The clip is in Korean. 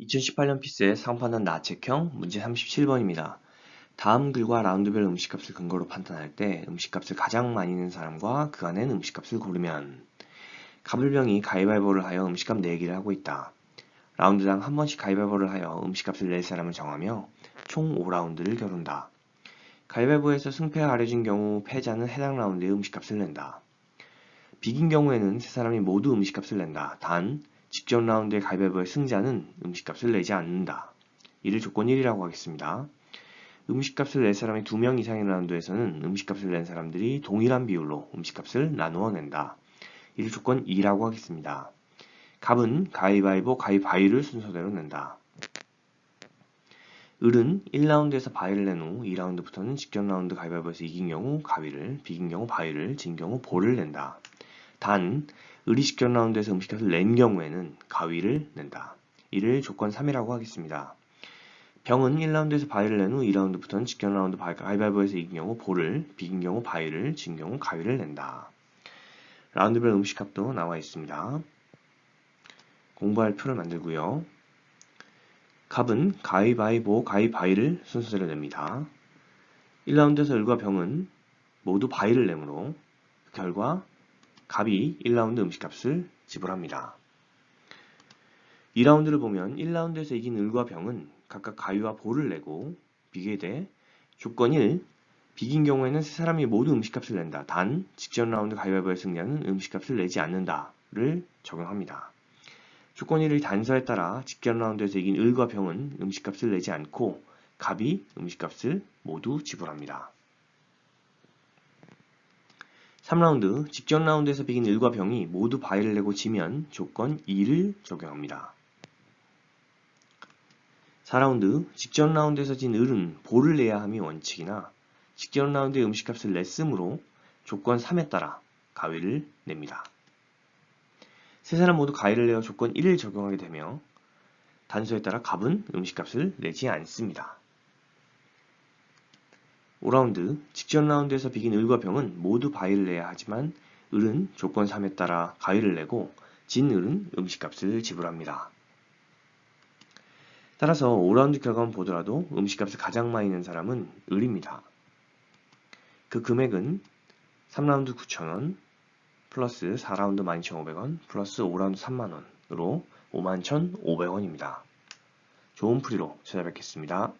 2018년 피스의 상판은 나책형 문제 37번입니다. 다음 글과 라운드별 음식값을 근거로 판단할 때 음식값을 가장 많이 낸 사람과 그 안엔 음식값을 고르면 가불병이 가위바위보를 하여 음식값 내기를 하고 있다. 라운드당 한 번씩 가위바위보를 하여 음식값을 낼 사람을 정하며 총 5라운드를 겨룬다. 가위바위보에서 승패가 가려진 경우 패자는 해당 라운드의 음식값을 낸다. 비긴 경우에는 세 사람이 모두 음식값을 낸다. 단 직전 라운드의 가위바위보의 승자는 음식값을 내지 않는다. 이를 조건 1이라고 하겠습니다. 음식값을 낼 사람이 2명 이상의 라운드에서는 음식값을 낸 사람들이 동일한 비율로 음식값을 나누어 낸다. 이를 조건 2라고 하겠습니다. 갑은 가위바위보, 가위바위를 순서대로 낸다. 을은 1라운드에서 바위를 낸 후 2라운드부터는 직전 라운드 가위바위보에서 이긴 경우 가위를, 비긴 경우 바위를, 진 경우 볼을 낸다. 단, 을이 직전 라운드에서 음식값을 낸 경우에는 가위를 낸다. 이를 조건 3이라고 하겠습니다. 병은 1라운드에서 바위를 낸 후 2라운드부터는 직전 라운드 가위바위보에서 이긴 경우 볼을, 비긴 경우 바위를, 진 경우 가위를 낸다. 라운드별 음식값도 나와 있습니다. 공부할 표를 만들고요. 갑은 가위바위보, 가위바위를 순서대로 냅니다. 1라운드에서 을과 병은 모두 바위를 내므로 결과 갑이 1라운드 음식값을 지불합니다. 2라운드를 보면 1라운드에서 이긴 을과 병은 각각 가위와 볼을 내고 비교돼 조건 1. 비긴 경우에는 세 사람이 모두 음식값을 낸다. 단 직전 라운드 가위바위보의 승자는 음식값을 내지 않는다를 적용합니다. 조건 1의 단서에 따라 직전 라운드에서 이긴 을과 병은 음식값을 내지 않고 갑이 음식값을 모두 지불합니다. 3라운드 직전 라운드에서 비긴 을과 병이 모두 바위를 내고 지면 조건 2를 적용합니다. 4라운드 직전 라운드에서 진 을은 볼을 내야 함이 원칙이나 직전 라운드의 음식값을 냈으므로 조건 3에 따라 가위를 냅니다. 세 사람 모두 가위를 내어 조건 1을 적용하게 되며 단서에 따라 갑은 음식값을 내지 않습니다. 5라운드 직전 라운드에서 비긴 을과 병은 모두 바위를 내야 하지만 을은 조건 3에 따라 가위를 내고 진 을은 음식값을 지불합니다. 따라서 5라운드 결과만 보더라도 음식값을 가장 많이 낸 사람은 을입니다. 그 금액은 3라운드 9,000원 플러스 4라운드 12,500원 플러스 5라운드 3만원으로 51,500원입니다. 좋은 풀이로 찾아뵙겠습니다.